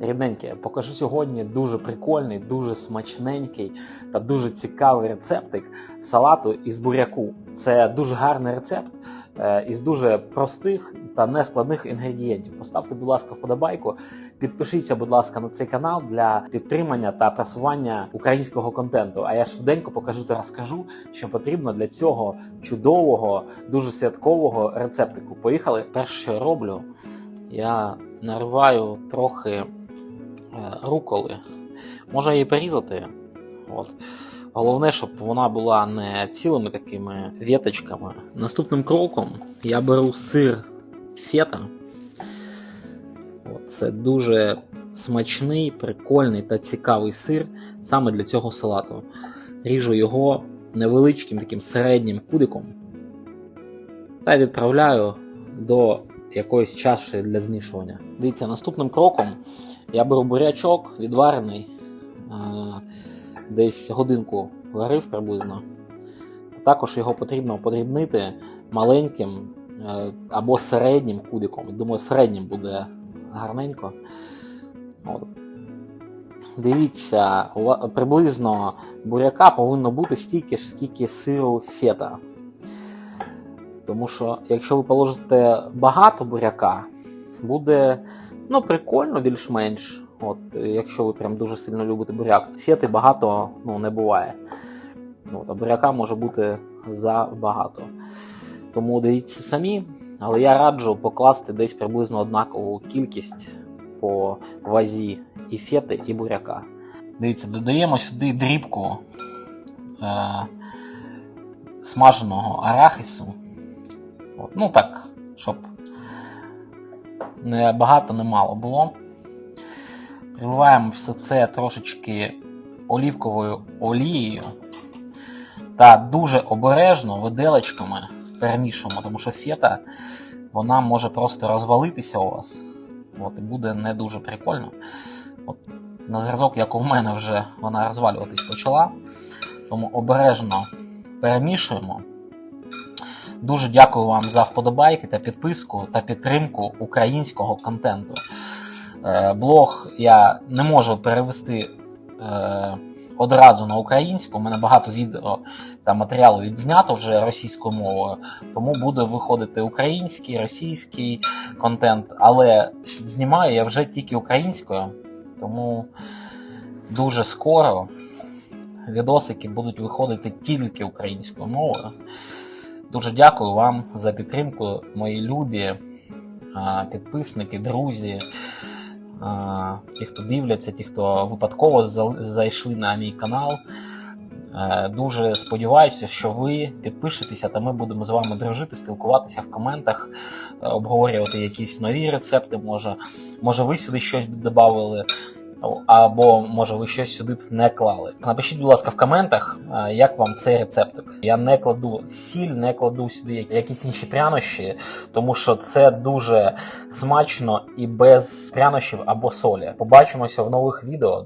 Рідненьке, покажу сьогодні дуже прикольний, дуже смачненький та дуже цікавий рецептик салату із буряку. Це дуже гарний рецепт е, із дуже простих та нескладних інгредієнтів. Поставте, будь ласка, вподобайку. Підпишіться, будь ласка, на цей канал для підтримання та просування українського контенту. А я швиденько покажу та розкажу, що потрібно для цього чудового, дуже святкового рецептику. Поїхали. Перше, що роблю, я нариваю трохи руколи. Можна її порізати. От. Головне, щоб вона була не цілими такими віточками. Наступним кроком я беру сир фета. От, Це дуже смачний, прикольний та цікавий сир саме для цього салату. Ріжу його невеличким таким середнім кудиком та відправляю до якоїсь чаші для змішування. Дивіться, наступним кроком я беру бурячок відварений, десь годинку варив приблизно. Також його потрібно подрібнити маленьким е, або середнім кудиком. Думаю, середнім буде гарненько. От. Дивіться, приблизно буряка повинно бути стільки ж, скільки сиру фета. Тому що якщо ви положите багато буряка, буде ну, прикольно більш-менш. От, якщо ви прям дуже сильно любите буряк. Фети багато ну, не буває. Ну, а буряка може бути забагато. Тому дивіться самі, але я раджу покласти десь приблизно однакову кількість по вазі і фети, і буряка. Дивіться, додаємо сюди дрібку е- смаженого арахісу. Ну так, щоб не багато, не мало було. Приливаємо все це трошечки олівковою олією та дуже обережно виделочками перемішуємо, тому що фета вона може просто розвалитися у вас. От, і буде не дуже прикольно. От, на зразок, як у мене вже вона розвалюватись почала. Тому обережно перемішуємо. Дуже дякую вам за вподобайки та підписку та підтримку українського контенту. Е, Блог я не можу перевести е, одразу на українську. У мене багато відео та матеріалу відзнято вже російською мовою, тому буде виходити український, російський контент, але знімаю я вже тільки українською, тому дуже скоро відосики будуть виходити тільки українською мовою. Дуже дякую вам за підтримку, мої любі підписники, друзі, ті, хто дивляться, ті, хто випадково зайшли на мій канал. Е, Дуже сподіваюся, що ви підпишетеся, та ми будемо з вами дружити, спілкуватися в коментах, е, обговорювати якісь нові рецепти. Може, може ви сюди щось додавали, або може ви щось сюди б не клали. Напишіть, будь ласка, в коментах, як вам цей рецептик. Я не кладу сіль, не кладу сюди якісь інші прянощі, тому що це дуже смачно і без прянощів або солі. Побачимося в нових відео.